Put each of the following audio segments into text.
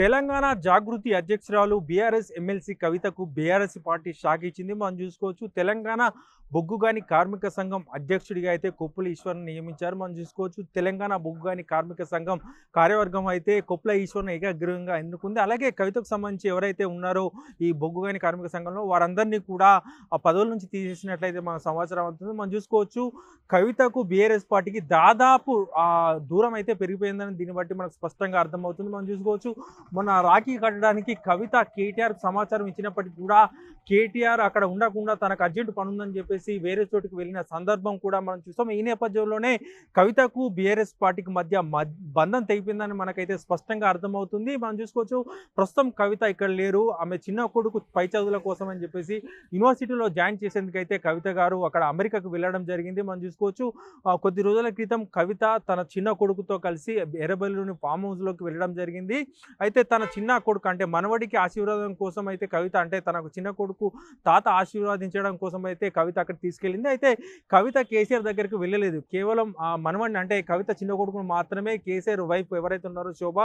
తెలంగాణ జాగృతి అధ్యక్షురాలు BRS MLC కవితకు BRS party shock ఇచ్చింది. మనం చూసుకోవచ్చు తెలంగాణ బొగ్గుగాని కార్మిక సంఘం అధ్యక్షుడిగా అయితే కొప్పుల ఈశ్వర్ని నియమించారు. మనం చూసుకోవచ్చు తెలంగాణ బొగ్గుగాని కార్మిక సంఘం కార్యవర్గం అయితే కొప్పుల ఈశ్వర్ని ఏకాగ్రహంగా ఎన్నుకుంది. అలాగే కవితకు సంబంధించి ఎవరైతే ఉన్నారో ఈ బొగ్గుగాని కార్మిక సంఘంలో వారందరినీ కూడా ఆ పదవుల నుంచి తీసేసినట్లయితే మన సంవత్సరం అవుతుంది మనం చూసుకోవచ్చు కవితకు బీఆర్ఎస్ పార్టీకి దాదాపు ఆ దూరం అయితే పెరిగిపోయిందని దీన్ని బట్టి మనకు స్పష్టంగా అర్థమవుతుంది. మనం చూసుకోవచ్చు మొన్న రాఖీ కట్టడానికి కవిత కేటీఆర్ సమాచారం ఇచ్చినప్పటికీ కూడా కేటీఆర్ అక్కడ ఉండకుండా తనకు అర్జెంట్ పని ఉందని చెప్పేసి వేరే చోటుకి వెళ్ళిన సందర్భం కూడా మనం చూస్తాం. ఈ నేపథ్యంలోనే కవితకు బీఆర్ఎస్ పార్టీకి మధ్య బంధం తెగిపోయిందని మనకైతే స్పష్టంగా అర్థమవుతుంది. మనం చూసుకోవచ్చు ప్రస్తుతం కవిత ఇక్కడ లేరు. ఆమె చిన్న కొడుకు పై చదువుల కోసం అని చెప్పేసి యూనివర్సిటీలో జాయిన్ చేసేందుకైతే కవిత గారు అక్కడ అమెరికాకు వెళ్ళడం జరిగింది. మనం చూసుకోవచ్చు కొద్ది రోజుల క్రితం కవిత తన చిన్న కొడుకుతో కలిసి ఎర్రబెల్లిలోని ఫామ్ హౌస్లోకి వెళ్ళడం జరిగింది. అయితే తన చిన్న కొడుకు అంటే మనవడికి ఆశీర్వాదం కోసం అయితే కవిత అంటే తనకు చిన్న కొడుకు తాత ఆశీర్వాదించడం కోసం అయితే కవిత అక్కడ తీసుకెళ్ళింది. అయితే కవిత కేసీఆర్ దగ్గరికి వెళ్ళలేదు. కేవలం ఆ మనవడిని అంటే కవిత చిన్న కొడుకును మాత్రమే కేసీఆర్ వైఫ్ ఎవరైతే ఉన్నారో శోభ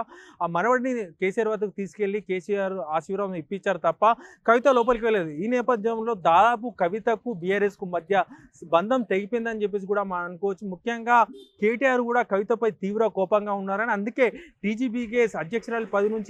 ఆ మనవడిని కేసీఆర్ వద్దకు తీసుకెళ్ళి కేసీఆర్ ఆశీర్వాదం ఇప్పించారు తప్ప కవిత లోపలికి వెళ్ళలేదు. ఈ నేపథ్యంలో దాదాపు కవితకు బీఆర్ఎస్కు మధ్య బంధం తెగిపోయిందని చెప్పేసి కూడా మనం అనుకోవచ్చు. ముఖ్యంగా కేటీఆర్ కూడా కవితపై తీవ్ర కోపంగా ఉన్నారని అందుకే టీజీబీకేఎస్ అధ్యక్షురాలు పది నుంచి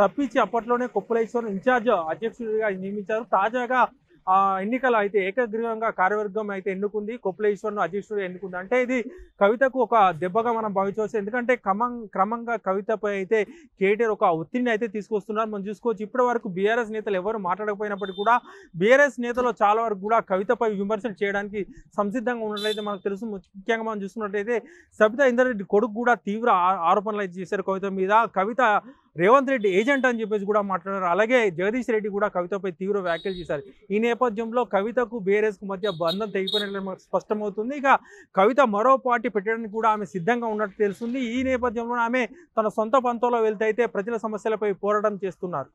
తప్పించి అప్పట్లోనే కొప్పులేశ్వరం ఇన్ఛార్జ్ అధ్యక్షుడిగా నియమించారు. తాజాగా ఆ ఎన్నికలు అయితే ఏకగ్రీవంగా కార్యవర్గం అయితే ఎన్నుకుంది కొప్పులేశ్వరను అధ్యక్షుడు ఎన్నుకుంది. అంటే ఇది కవితకు ఒక దెబ్బగా మనం భావించవచ్చు. ఎందుకంటే క్రమం క్రమంగా కవితపై అయితే కేటీఆర్ ఒక ఒత్తిడిని అయితే తీసుకొస్తున్నారు. మనం చూసుకోవచ్చు ఇప్పటి వరకు బీఆర్ఎస్ నేతలు ఎవరు మాట్లాడకపోయినప్పటికీ కూడా బీఆర్ఎస్ నేతలు చాలా వరకు కూడా కవితపై విమర్శలు చేయడానికి సంసిద్ధంగా ఉన్నట్లయితే మనకు తెలుసు. ముఖ్యంగా మనం చూసుకున్నట్లయితే సబితా ఇందరెడ్డి కొడుకు కూడా తీవ్ర ఆ- ఆరోపణలు అయితే చేశారు కవిత మీద. కవిత రేవంత్ రెడ్డి ఏజెంట్ అని చెప్పేసి కూడా మాట్లాడారు. అలాగే జగదీష్ రెడ్డి కూడా కవితపై తీవ్ర వ్యాఖ్యలు చేశారు. ఈ నేపథ్యంలో కవితకు బీఆర్ఎస్కు మధ్య బంధం తెగిపోయినట్లు స్పష్టమవుతుంది. ఇక కవిత మరో పార్టీ పెట్టడానికి కూడా ఆమె సిద్ధంగా ఉన్నట్టు తెలుస్తుంది. ఈ నేపథ్యంలో ఆమె తన సొంత పంతంలో వెళ్తే అయితే ప్రజల సమస్యలపై పోరాటం చేస్తున్నారు.